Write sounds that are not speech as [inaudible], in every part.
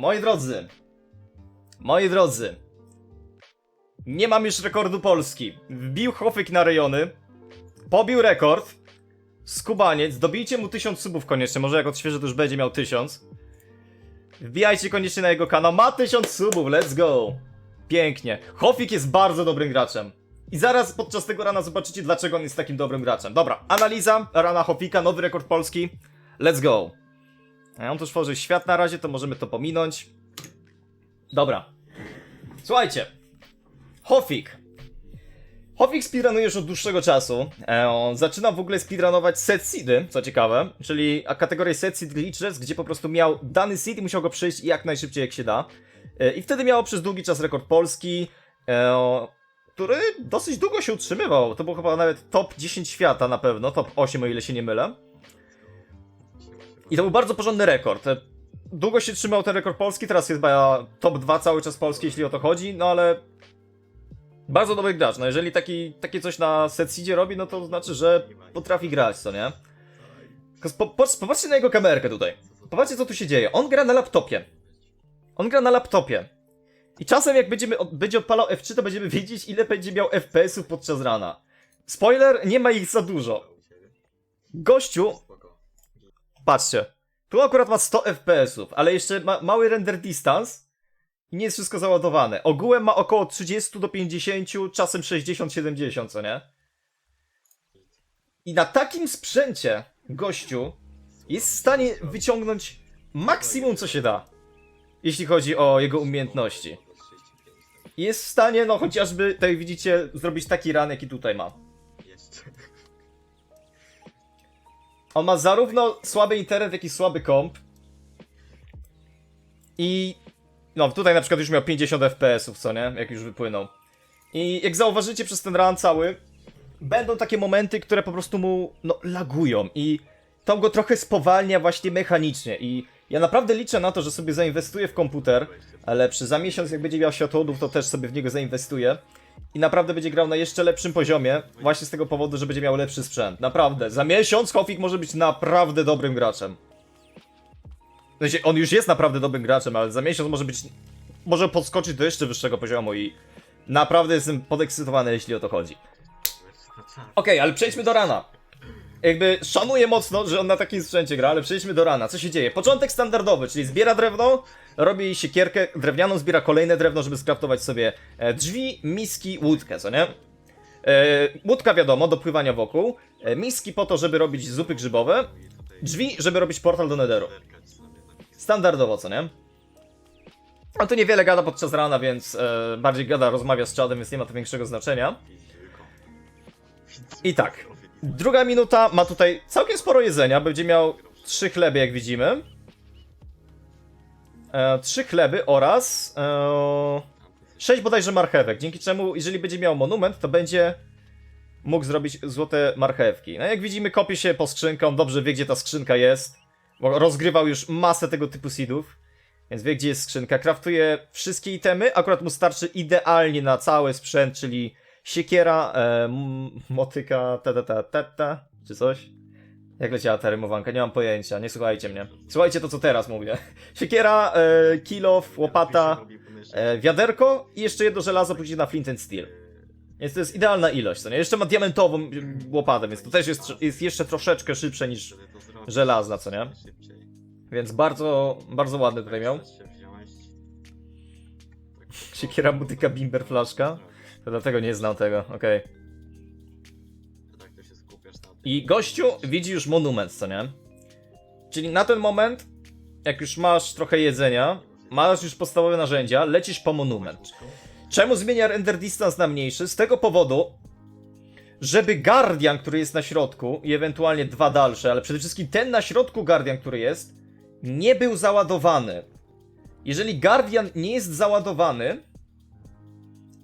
Moi drodzy, moi drodzy, nie mam już rekordu Polski. Wbił Hofik na rejony, pobił rekord, skubaniec, dobijcie mu 1000 subów koniecznie, może jak odświeżę to już będzie miał 1000. Wbijajcie koniecznie na jego kanał, ma 1000 subów, let's go! Pięknie. Hofik jest bardzo dobrym graczem. I zaraz podczas tego rana zobaczycie, dlaczego on jest takim dobrym graczem. Dobra, analiza rana Hofika, nowy rekord Polski. Let's go. A on tu tworzy świat na razie, to możemy to pominąć. Dobra. Słuchajcie. Hofik. Hofik speedrunuje już od dłuższego czasu. E, zaczyna w ogóle speedrunować set seedy, co ciekawe, czyli kategorię set seed glitches, gdzie po prostu miał dany seed i musiał go przejść jak najszybciej jak się da. E, I wtedy miało przez długi czas rekord polski, e, który dosyć długo się utrzymywał. To był chyba nawet top 10 świata na pewno, top 8 o ile się nie mylę. I to był bardzo porządny rekord. Długo się trzymał ten rekord polski, teraz jest chyba top 2 cały czas polski, jeśli o to chodzi, no ale bardzo dobry gracz. No jeżeli taki, takie coś na setseedzie robi, no to znaczy, że potrafi grać, co nie? Po- Popatrzcie na jego kamerkę tutaj. Popatrzcie, co tu się dzieje. On gra na laptopie. On gra na laptopie. I czasem jak będziemy, będzie odpalał F3, to będziemy wiedzieć, ile będzie miał FPS-ów podczas rana. Spoiler, nie ma ich za dużo. Gościu, patrzcie. Tu akurat ma 100 FPS-ów, ale jeszcze ma mały render distance i nie jest wszystko załadowane. Ogółem ma około 30 do 50, czasem 60-70, co nie? I na takim sprzęcie gościu jest w stanie wyciągnąć maksimum, co się da, jeśli chodzi o jego umiejętności. Jest w stanie, no chociażby, jak widzicie, zrobić taki run, jaki tutaj ma. On ma zarówno słaby internet, jak i słaby komp. I. No, tutaj na przykład już miał 50 FPS-ów, co nie? Jak już wypłynął. I jak zauważycie przez ten run cały, będą takie momenty, które po prostu mu, no, lagują. I to go trochę spowalnia właśnie mechanicznie. I ja naprawdę liczę na to, że sobie zainwestuję w komputer, a lepszy. Za miesiąc, jak będzie miał światłodów, to też sobie w niego zainwestuję. I naprawdę będzie grał na jeszcze lepszym poziomie, właśnie z tego powodu, że będzie miał lepszy sprzęt. Naprawdę. Za miesiąc Hofik może być naprawdę dobrym graczem. Sensie, on już jest naprawdę dobrym graczem, ale za miesiąc może być. Może podskoczyć do jeszcze wyższego poziomu i naprawdę jestem podekscytowany, jeśli o to chodzi. Okej, ale przejdźmy do rana. Jakby szanuję mocno, że on na takim sprzęcie gra, ale przejdźmy do rana. Co się dzieje? Początek standardowy, czyli zbiera drewno, robi siekierkę drewnianą, zbiera kolejne drewno, żeby skraftować sobie e, drzwi, miski, łódkę, co nie? E, łódka wiadomo, do pływania wokół. E, miski po to, żeby robić zupy grzybowe. Drzwi, żeby robić portal do Netheru. Standardowo, co nie? On tu niewiele gada podczas rana, więc e, bardziej gada, rozmawia z czadem, więc nie ma to większego znaczenia. I tak. Druga minuta ma tutaj całkiem sporo jedzenia. Będzie miał trzy chleby, jak widzimy. E, trzy chleby oraz e, sześć bodajże marchewek. Dzięki czemu, jeżeli będzie miał monument, to będzie mógł zrobić złote marchewki. No jak widzimy, kopie się po skrzynkę. On dobrze wie, gdzie ta skrzynka jest. Bo rozgrywał już masę tego typu seedów. Więc wie, gdzie jest skrzynka. Kraftuje wszystkie itemy. Akurat mu starczy idealnie na cały sprzęt, czyli siekiera, e, motyka, ta, ta, ta, ta, ta, czy coś? Jak leciała ta rymowanka? Nie mam pojęcia, nie słuchajcie mnie. Słuchajcie to, co teraz mówię. [laughs] Siekiera, e, kilof, łopata, e, wiaderko i jeszcze jedno żelazo później na flint and steel. Więc to jest idealna ilość, co nie? Jeszcze ma diamentową łopatę, więc to też jest, jest jeszcze troszeczkę szybsze niż żelazna, co nie? Więc bardzo, bardzo ładny tutaj miał. Siekiera, motyka, bimber, flaszka. To dlatego nie znam tego, okej. Tak to się skupiasz na tym. I gościu widzi już monument, co nie? Czyli na ten moment, jak już masz trochę jedzenia, masz już podstawowe narzędzia, lecisz po monument. Czemu zmienia render distance na mniejszy? Z tego powodu, żeby Guardian, który jest na środku i ewentualnie dwa dalsze, ale przede wszystkim ten na środku Guardian, który jest, nie był załadowany. Jeżeli Guardian nie jest załadowany,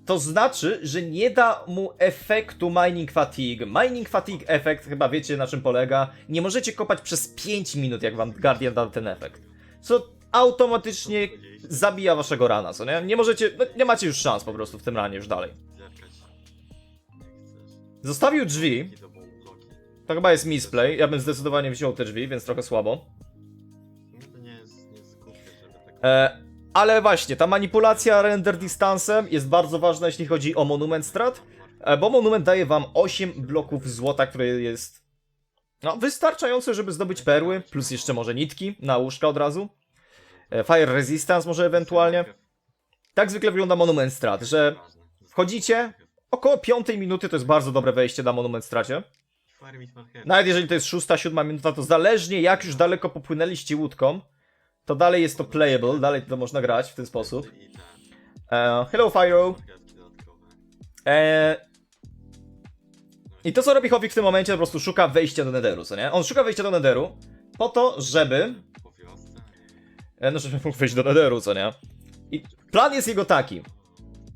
to znaczy, że nie da mu efektu Mining Fatigue. Mining Fatigue efekt, chyba wiecie na czym polega. Nie możecie kopać przez 5 minut, jak wam Guardian da ten efekt. Co automatycznie zabija waszego rana, co nie? Nie możecie, no, nie macie już szans po prostu w tym ranie już dalej. Zostawił drzwi, to chyba jest misplay. Ja bym zdecydowanie wziął te drzwi, więc trochę słabo. To nie jest, nie jest głupie, żeby tak... E, Ale właśnie, ta manipulacja render distancem jest bardzo ważna, jeśli chodzi o Monument Strat, e, bo Monument daje wam 8 bloków złota, które jest no, wystarczające, żeby zdobyć perły, plus jeszcze może nitki na łóżka od razu. E, Fire Resistance może ewentualnie. Tak zwykle wygląda Monument Strat, że wchodzicie, około 5 minuty to jest bardzo dobre wejście na Monument Stracie. Nawet jeżeli to jest 6-7 minuta, to zależnie jak już daleko popłynęliście łódką, to dalej jest to playable, dalej to można grać w ten sposób. E, hello Fyro. E, I to co robi Hobby w tym momencie, po prostu szuka wejścia do Netheru, co nie? On szuka wejścia do Netheru po to, żeby... E, no, żeby mógł wejść do Netheru, co nie? I plan jest jego taki.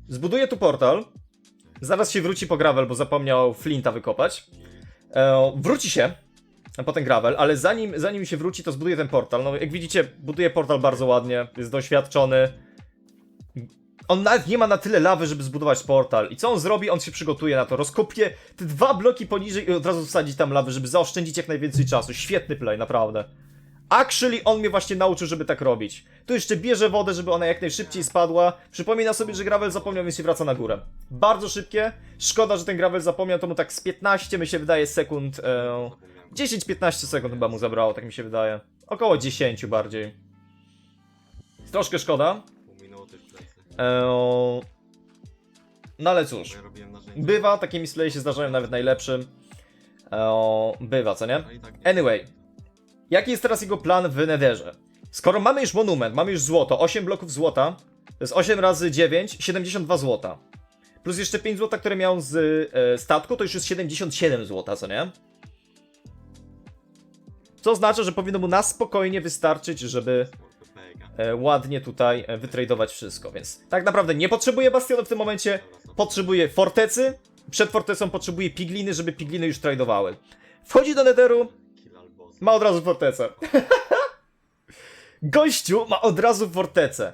Zbuduje tu portal, zaraz się wróci po gravel, bo zapomniał Flinta wykopać. Wróci się po ten gravel, ale zanim, zanim się wróci, to zbuduje ten portal. No, jak widzicie, buduje portal bardzo ładnie, jest doświadczony. On nawet nie ma na tyle lawy, żeby zbudować portal. I co on zrobi? On się przygotuje na to. Rozkopie te dwa bloki poniżej i od razu wsadzi tam lawę, żeby zaoszczędzić jak najwięcej czasu. Świetny play, naprawdę. Actually, on mnie właśnie nauczył, żeby tak robić. Tu jeszcze bierze wodę, żeby ona jak najszybciej spadła. Przypomina sobie, że gravel zapomniał, więc się wraca na górę. Bardzo szybkie. Szkoda, że ten gravel zapomniał, to mu tak z 15, mi się wydaje, sekund. E. 10-15 sekund chyba mu zabrało, tak mi się wydaje. Około 10 bardziej. Troszkę szkoda. Pół minuty w plecy. E, no ale cóż. ja robiłem narzędzia. Bywa, takie misplay się zdarzają nawet najlepszym. E, bywa, co nie? No i tak Anyway, jaki jest teraz jego plan w Netherze? Skoro mamy już monument, mamy już złoto, 8 bloków złota, to jest 8 razy 9, 72 złota. Plus jeszcze 5 złota, które miał z e, statku, to już jest 77 złota, co nie? Co oznacza, że powinno mu na spokojnie wystarczyć, żeby e, ładnie tutaj e, wytradować wszystko, więc tak naprawdę nie potrzebuje bastionu w tym momencie, potrzebuje fortecy, przed fortecą potrzebuje pigliny, żeby pigliny już tradowały. Wchodzi do Netheru, ma od razu fortecę. [laughs] Gościu ma od razu fortecę.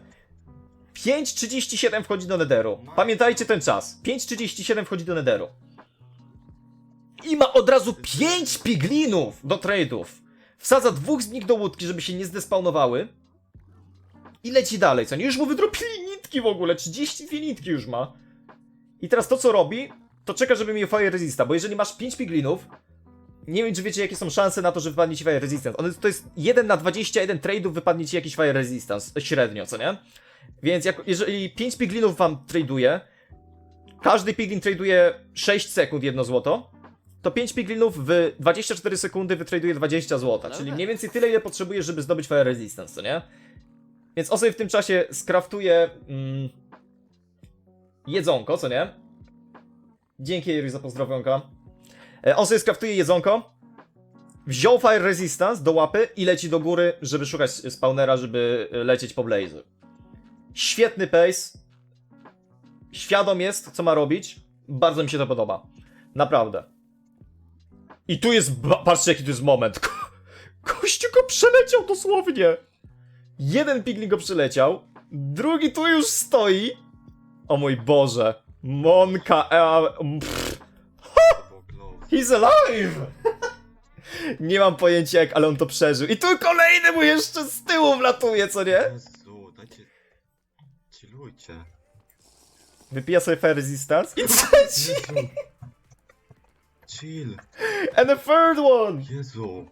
5.37 wchodzi do Netheru. Pamiętajcie ten czas. 5.37 wchodzi do Netheru. I ma od razu 5 piglinów do trade'ów. Wsadza dwóch z nich do łódki, żeby się nie zdespawnowały. I leci dalej, co nie? Już mu wydropili nitki w ogóle. 32 nitki już ma. I teraz to, co robi, to czeka, żeby miał fire resista, bo jeżeli masz 5 piglinów, nie wiem, czy wiecie, jakie są szanse na to, że wypadnie ci Fire Resistance. To jest 1 na 21 trade'ów wypadnie ci jakiś Fire Resistance, średnio, co nie? Więc jak, jeżeli 5 piglinów wam traduje, każdy piglin traduje 6 sekund jedno złoto, to 5 piglinów w 24 sekundy wytraduje 20 złota, czyli mniej więcej tyle, ile potrzebujesz, żeby zdobyć Fire Resistance, co nie? Więc on sobie w tym czasie skraftuje mm, jedzonko, co nie? Dzięki Jerry za pozdrowionka. E, On sobie skraftuje jedzonko, wziął Fire Resistance do łapy i leci do góry, żeby szukać spawnera, żeby e, lecieć po Blaze. Świetny pace. Świadom jest, co ma robić. Bardzo mi się to podoba. Naprawdę. I tu jest, patrzcie jaki tu jest moment. [laughs] Ko Kościół go przeleciał dosłownie. Jeden piglin go przeleciał, drugi tu już stoi. O mój Boże. Monka, e, pff. He's alive! [laughs] Nie mam pojęcia jak, ale on to przeżył. I tu kolejny mu jeszcze z tyłu wlatuje, co nie? Jezu, dajcie... Chillujcie. Wypija sobie Fire Resistance. I [laughs] trzeci! Chill. And a third one! Jezu.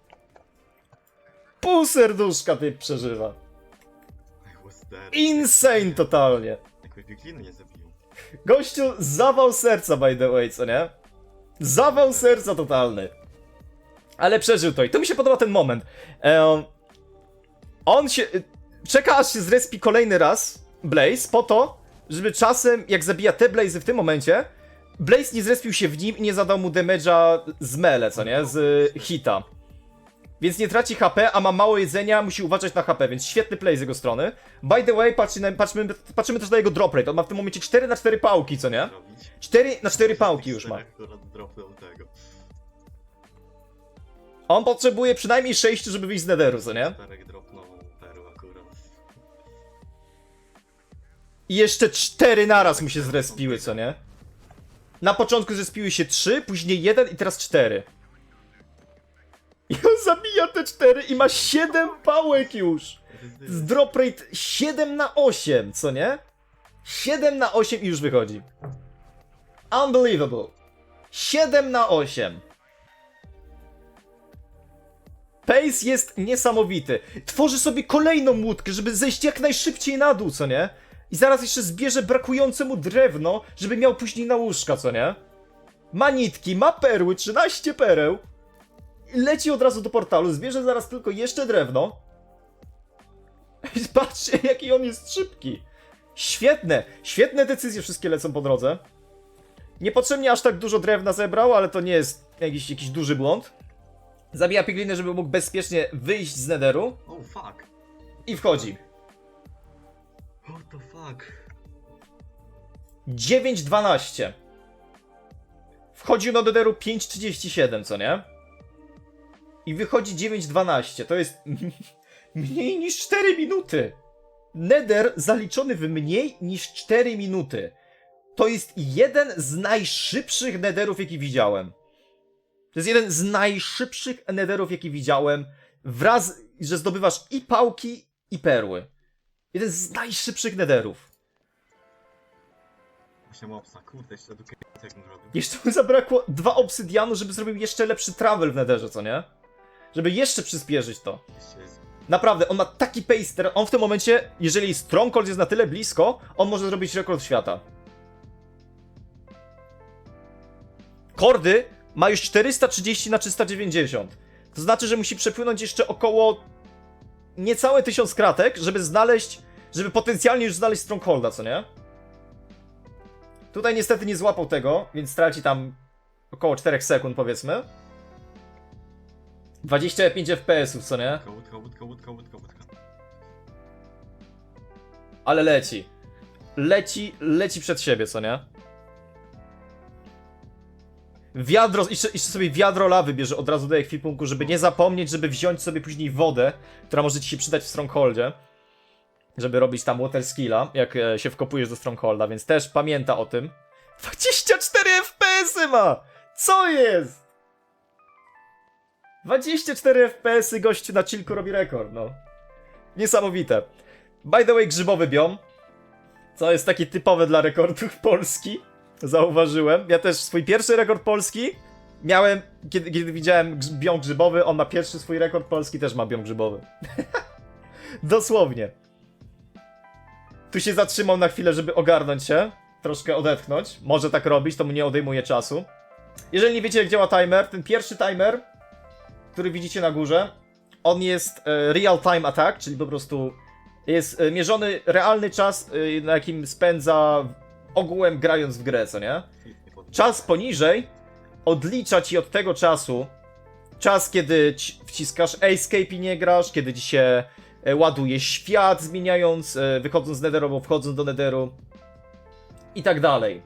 Pół serduszka ty przeżywa. I was there. Insane totalnie. Jakby pigliny nie zabił. Gościu zawał serca, by the way, co nie? Zawał serca totalny. Ale przeżył to i to mi się podoba ten moment. On się... Czeka aż się zrespi kolejny raz Blaze po to, żeby czasem, jak zabija te Blazy w tym momencie, Blaze nie zrespił się w nim i nie zadał mu damage'a z mele, co nie? Z y, hita. Więc nie traci HP, a ma mało jedzenia, musi uważać na HP, więc świetny play z jego strony. By the way, patrzcie na, patrzmy, patrzymy też na jego drop rate. On ma w tym momencie 4 na 4 pałki, co nie? Robić. 4 na 4 pałki już ma. Dropnął tego. On potrzebuje przynajmniej 6, żeby wyjść z netheru, co nie? Czterech dropnął perł akurat. I jeszcze 4 naraz mu się zrespiły, co nie? Na początku zrespiły się 3, później 1 i teraz 4. I on zabija te cztery i ma 7 pałek już. Z drop rate 7 na 8, co nie? 7 na 8 i już wychodzi. Unbelievable. 7 na 8. Pace jest niesamowity. Tworzy sobie kolejną łódkę, żeby zejść jak najszybciej na dół, co nie? I zaraz jeszcze zbierze brakujące mu drewno, żeby miał później na łóżka, co nie? Ma nitki, ma perły, 13 pereł. Leci od razu do portalu, zbierze zaraz tylko jeszcze drewno. I [laughs] Patrzcie, jaki on jest szybki. Świetne, świetne decyzje wszystkie lecą po drodze. Niepotrzebnie aż tak dużo drewna zebrał, ale to nie jest jakiś, jakiś duży błąd. Zabija pigliny, żeby mógł bezpiecznie wyjść z nederu Oh fuck. i wchodzi. What the fuck. 9.12. Wchodził do nederu 5.37, co nie? I wychodzi 9.12. To jest [laughs] mniej niż 4 minuty. Nether zaliczony w mniej niż 4 minuty. To jest jeden z najszybszych nederów, jaki widziałem. To jest jeden z najszybszych nederów, jaki widziałem. Wraz, że zdobywasz i pałki, i perły. Jeden z najszybszych nederów. Właśnie mopsa, kurde, jeszcze edukacja jak on robił. Jeszcze mu zabrakło dwa obsydianu, żeby zrobił jeszcze lepszy travel w nederze, co nie? Żeby jeszcze przyspieszyć to. Jeszcze jest... Naprawdę, on ma taki pace, teraz- on w tym momencie, jeżeli Stronghold jest na tyle blisko, on może zrobić rekord świata. Kordy ma już 430 na 390. To znaczy, że musi przepłynąć jeszcze około niecałe 1000 kratek, żeby znaleźć, żeby potencjalnie już znaleźć Strongholda, co nie? Tutaj niestety nie złapał tego, więc straci tam około 4 sekund, powiedzmy. 25 FPS-ów, co nie? Łódka, łódka, łódka, łódka, łódka. Ale leci. Leci, leci przed siebie, co nie? Wiadro, jeszcze, jeszcze sobie wiadro lawy bierze od razu do ekwipunku, żeby nie zapomnieć, żeby wziąć sobie później wodę, która może ci się przydać w Strongholdzie. Żeby robić tam water skilla, jak e, się wkopujesz do Strongholda, więc też pamięta o tym. 24 FPS-y ma! Co jest? 24 FPS-y gościu na chillku robi rekord, no. Niesamowite. By the way, grzybowy biom. Co jest takie typowe dla rekordów [laughs] Polski. Zauważyłem. Ja też swój pierwszy rekord polski miałem, kiedy, kiedy widziałem biom grzybowy. On ma pierwszy swój rekord polski, też ma biom grzybowy. [laughs] Dosłownie. Tu się zatrzymał na chwilę, żeby ogarnąć się, troszkę odetchnąć. Może tak robić, to mu nie odejmuje czasu. Jeżeli nie wiecie, jak działa timer, ten pierwszy timer, który widzicie na górze, on jest e, real time attack, czyli po prostu jest e, mierzony realny czas, e, na jakim spędza ogółem grając w grę, co nie? Czas poniżej odlicza ci od tego czasu czas, kiedy ci wciskasz escape i nie grasz, kiedy ci się ładuje świat, zmieniając, e, wychodząc z netheru, wchodząc do netheru i tak dalej.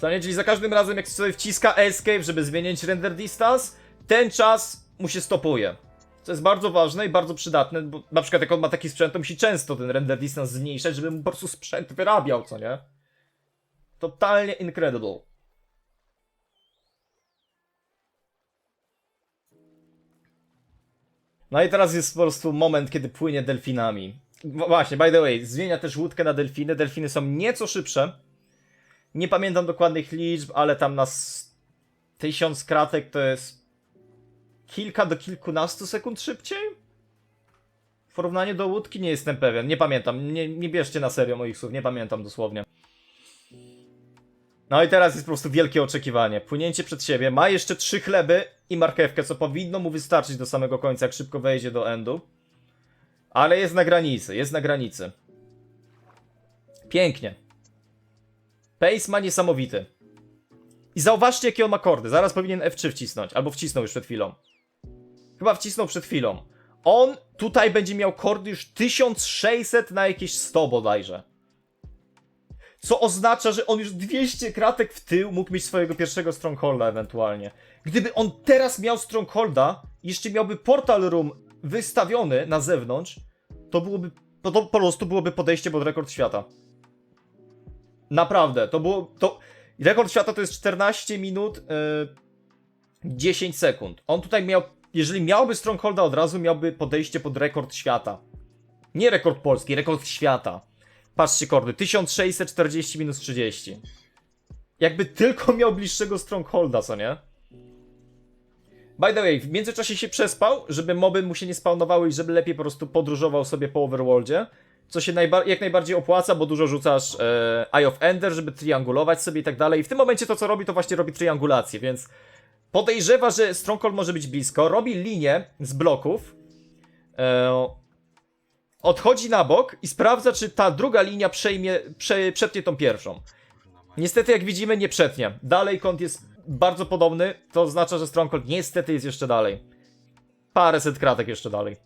Czyli za każdym razem, jak sobie wciska escape, żeby zmienić render distance, ten czas mu się stopuje. Co jest bardzo ważne i bardzo przydatne, bo na przykład jak on ma taki sprzęt, to musi często ten render distance zmniejszać, żeby mu po prostu sprzęt wyrabiał, co nie? Totalnie incredible. No i teraz jest po prostu moment, kiedy płynie delfinami. Właśnie, by the way, zmienia też łódkę na delfiny. Delfiny są nieco szybsze. Nie pamiętam dokładnych liczb, ale tam na tysiąc kratek to jest kilka do kilkunastu sekund szybciej? W porównaniu do łódki nie jestem pewien, nie pamiętam. Nie, nie bierzcie na serio moich słów, nie pamiętam dosłownie. No i teraz jest po prostu wielkie oczekiwanie. Płynięcie przed siebie, ma jeszcze trzy chleby i marchewkę, co powinno mu wystarczyć do samego końca, jak szybko wejdzie do endu. Ale jest na granicy, jest na granicy. Pięknie. Pace ma niesamowity. I zauważcie, jakie on ma kordy. Zaraz powinien F3 wcisnąć, albo wcisnął już przed chwilą. Chyba wcisnął przed chwilą. On tutaj będzie miał kordy już 1600 na jakieś 100 bodajże. Co oznacza, że on już 200 kratek w tył mógł mieć swojego pierwszego Strongholda ewentualnie. Gdyby on teraz miał Strongholda, jeszcze miałby Portal Room wystawiony na zewnątrz, to byłoby, to, to po prostu byłoby podejście pod rekord świata. Naprawdę, to było, to, rekord świata to jest 14 minut, yy, 10 sekund. On tutaj miał, jeżeli miałby Strongholda od razu, miałby podejście pod rekord świata. Nie rekord polski, rekord świata. Patrzcie kordy, 1640 minus 30. Jakby tylko miał bliższego Strongholda, co nie? By the way, w międzyczasie się przespał, żeby moby mu się nie spawnowały i żeby lepiej po prostu podróżował sobie po overworldzie. Co się najba- jak najbardziej opłaca, bo dużo rzucasz e, Eye of Ender, żeby triangulować sobie i tak dalej. I w tym momencie to, co robi, to właśnie robi triangulację, więc podejrzewa, że Stronghold może być blisko, robi linię z bloków, e, odchodzi na bok i sprawdza, czy ta druga linia przejmie, prze, przetnie tą pierwszą. Niestety, jak widzimy, nie przetnie. Dalej kąt jest bardzo podobny, to oznacza, że Stronghold niestety jest jeszcze dalej. Paręset kratek jeszcze dalej.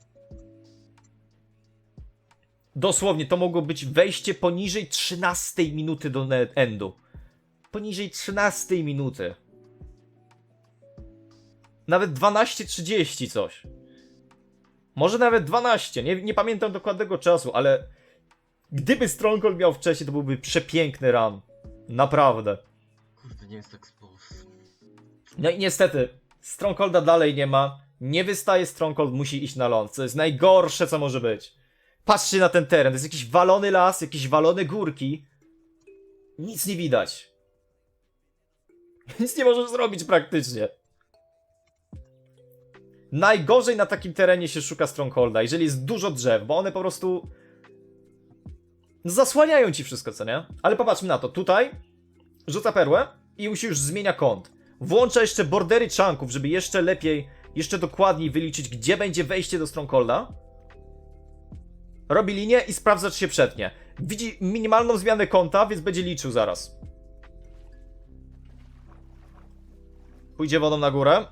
Dosłownie, to mogło być wejście poniżej 13 minuty do endu. Poniżej 13 minuty. Nawet 12.30 coś. Może nawet 12, nie, nie pamiętam dokładnego czasu, ale gdyby Stronghold miał wcześniej, to byłby przepiękny run. Naprawdę. Kurde, nie jest tak spos. No i niestety, Strongholda dalej nie ma. Nie wystaje Stronghold, musi iść na ląd, co jest najgorsze, co może być. Patrzcie na ten teren, to jest jakiś walony las, jakieś walone górki. Nic nie widać. [laughs] Nic nie możesz zrobić praktycznie. Najgorzej na takim terenie się szuka Strongholda, jeżeli jest dużo drzew, bo one po prostu zasłaniają ci wszystko, co nie? Ale popatrzmy na to, tutaj rzuca perłę i musi już zmienia kąt. Włącza jeszcze bordery chunków, żeby jeszcze lepiej, jeszcze dokładniej wyliczyć, gdzie będzie wejście do Strongholda. Robi linię i sprawdza, czy się przetnie. Widzi minimalną zmianę kąta, więc będzie liczył zaraz. Pójdzie wodą na górę.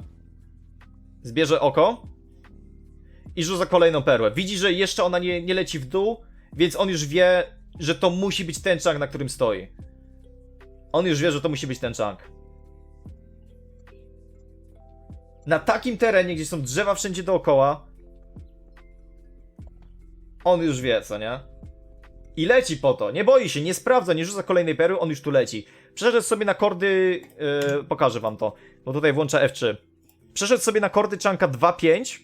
Zbierze oko. I rzuca kolejną perłę. Widzi, że jeszcze ona nie, nie leci w dół, więc on już wie, że to musi być ten chunk, na którym stoi. On już wie, że to musi być ten chunk. Na takim terenie, gdzie są drzewa wszędzie dookoła, on już wie, co nie? I leci po to. Nie boi się, nie sprawdza, nie rzuca kolejnej perły, on już tu leci. Przeszedł sobie na kordy. Yy, pokażę wam to, bo tutaj włącza F3. Przeszedł sobie na kordy czanka 2-5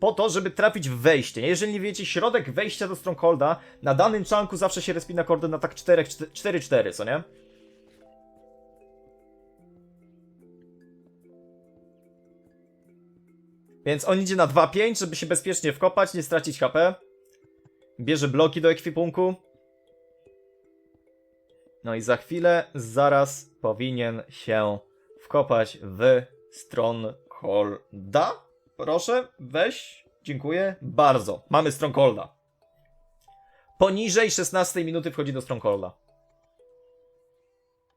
po to, żeby trafić w wejście. Jeżeli nie wiecie, środek wejścia do Strongholda na danym czanku zawsze się respi na kordy na tak 4-4, co nie? Więc on idzie na 2-5, żeby się bezpiecznie wkopać, nie stracić HP. Bierze bloki do ekwipunku. No i za chwilę, zaraz powinien się wkopać w Strongholda. Proszę, weź. Dziękuję. Bardzo. Mamy Strongholda. Poniżej 16 minuty wchodzi do Strongholda.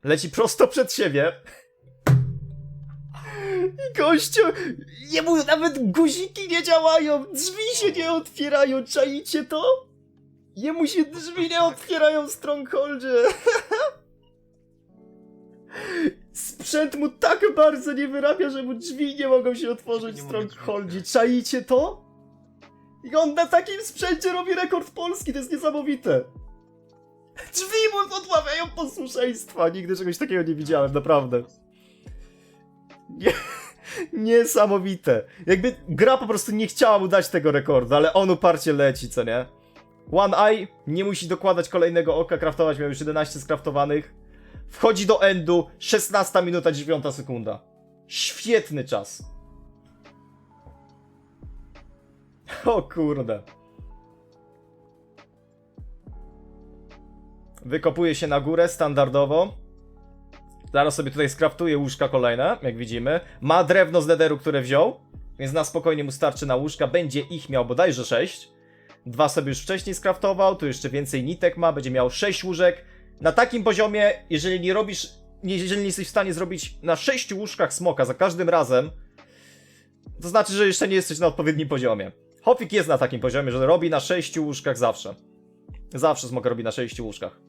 Leci prosto przed siebie. I gościu, jemu nawet guziki nie działają, drzwi się nie otwierają, czaicie to? Jemu się drzwi nie otwierają w Strongholdzie. [laughs] Sprzęt mu tak bardzo nie wyrabia, że mu drzwi nie mogą się otworzyć w Nie mogę Strongholdzie. Czaicie to? I on na takim sprzęcie robi rekord polski, to jest niesamowite. Drzwi mu odmawiają posłuszeństwa. Nigdy czegoś takiego nie widziałem, naprawdę. Nie, [laughs] niesamowite. Jakby gra po prostu nie chciała mu dać tego rekordu, ale on uparcie leci, co nie? One Eye nie musi dokładać kolejnego oka, kraftować miał już 11 skraftowanych. Wchodzi do endu, 16 minuta 9 sekunda. Świetny czas. O kurde. Wykopuje się na górę standardowo. Zaraz sobie tutaj skraftuje łóżka kolejne, jak widzimy. Ma drewno z nederu, które wziął, więc na spokojnie mu starczy na łóżka. Będzie ich miał bodajże 6. Dwa sobie już wcześniej skraftował, tu jeszcze więcej nitek ma, będzie miał 6 łóżek. Na takim poziomie, jeżeli nie robisz, jeżeli nie jesteś w stanie zrobić na 6 łóżkach smoka za każdym razem, to znaczy, że jeszcze nie jesteś na odpowiednim poziomie. Hofik jest na takim poziomie, że robi na 6 łóżkach zawsze. Zawsze smok robi na 6 łóżkach.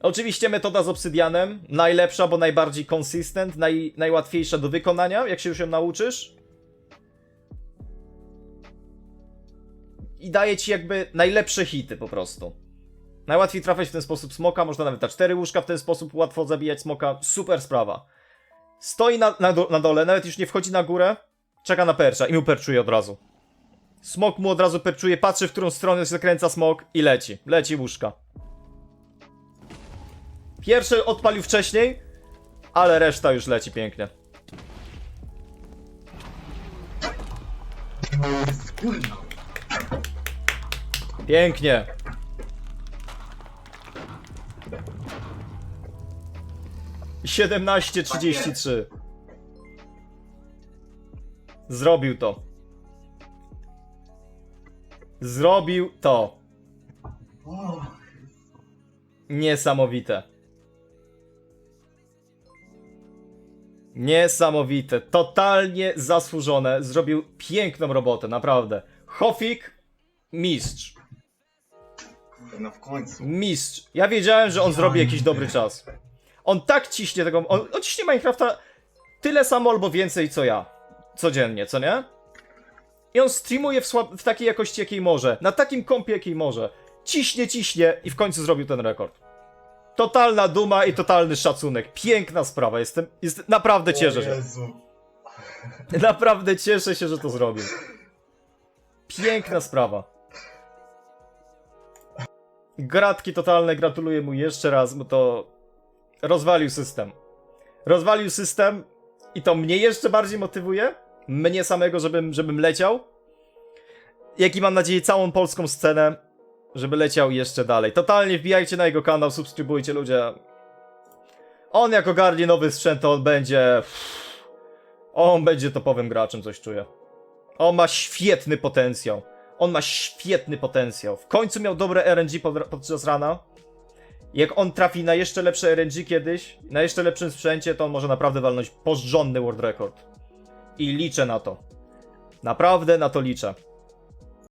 Oczywiście metoda z obsydianem, najlepsza, bo najbardziej consistent, naj, najłatwiejsza do wykonania, jak się już ją nauczysz. I daje ci jakby najlepsze hity po prostu. Najłatwiej trafiać w ten sposób smoka, można nawet na 4 łóżka w ten sposób łatwo zabijać smoka, super sprawa. Stoi na, na, na dole, nawet już nie wchodzi na górę. Czeka na percza i mu perczuje od razu. Smok mu od razu perczuje, patrzy w którą stronę się zakręca smok i leci. Leci łóżka. Pierwszy odpalił wcześniej, ale reszta już leci pięknie. Pięknie. Siedemnaście trzydzieści trzy. Zrobił to. Zrobił to. Niesamowite. Niesamowite. Totalnie zasłużone. Zrobił piękną robotę, naprawdę. Hofik, mistrz. No w końcu. Mistrz. Ja wiedziałem, że on zrobi jakiś dobry czas. On tak ciśnie tego. On, on ciśnie Minecrafta tyle samo albo więcej co ja. Codziennie, co nie? I on streamuje w, w takiej jakości, jakiej może. Na takim kompie, jakiej może. Ciśnie, ciśnie i w końcu zrobił ten rekord. Totalna duma i totalny szacunek. Piękna sprawa. Jestem. Jest, naprawdę cieszę się. [laughs] Naprawdę cieszę się, że to zrobił. Piękna sprawa. Gratki totalne, gratuluję mu jeszcze raz, bo to rozwalił system. Rozwalił system i to mnie jeszcze bardziej motywuje. Mnie samego, żebym, żebym leciał. Jak i mam nadzieję całą polską scenę, żeby leciał jeszcze dalej. Totalnie wbijajcie na jego kanał, subskrybujcie ludzie. On jak ogarnie nowy sprzęt, to on będzie... On będzie topowym graczem, coś czuję. On ma świetny potencjał. On ma świetny potencjał. W końcu miał dobre RNG pod, podczas rana. Jak on trafi na jeszcze lepsze RNG kiedyś, na jeszcze lepszym sprzęcie, to może naprawdę walnąć porządny world record. I liczę na to. Naprawdę na to liczę.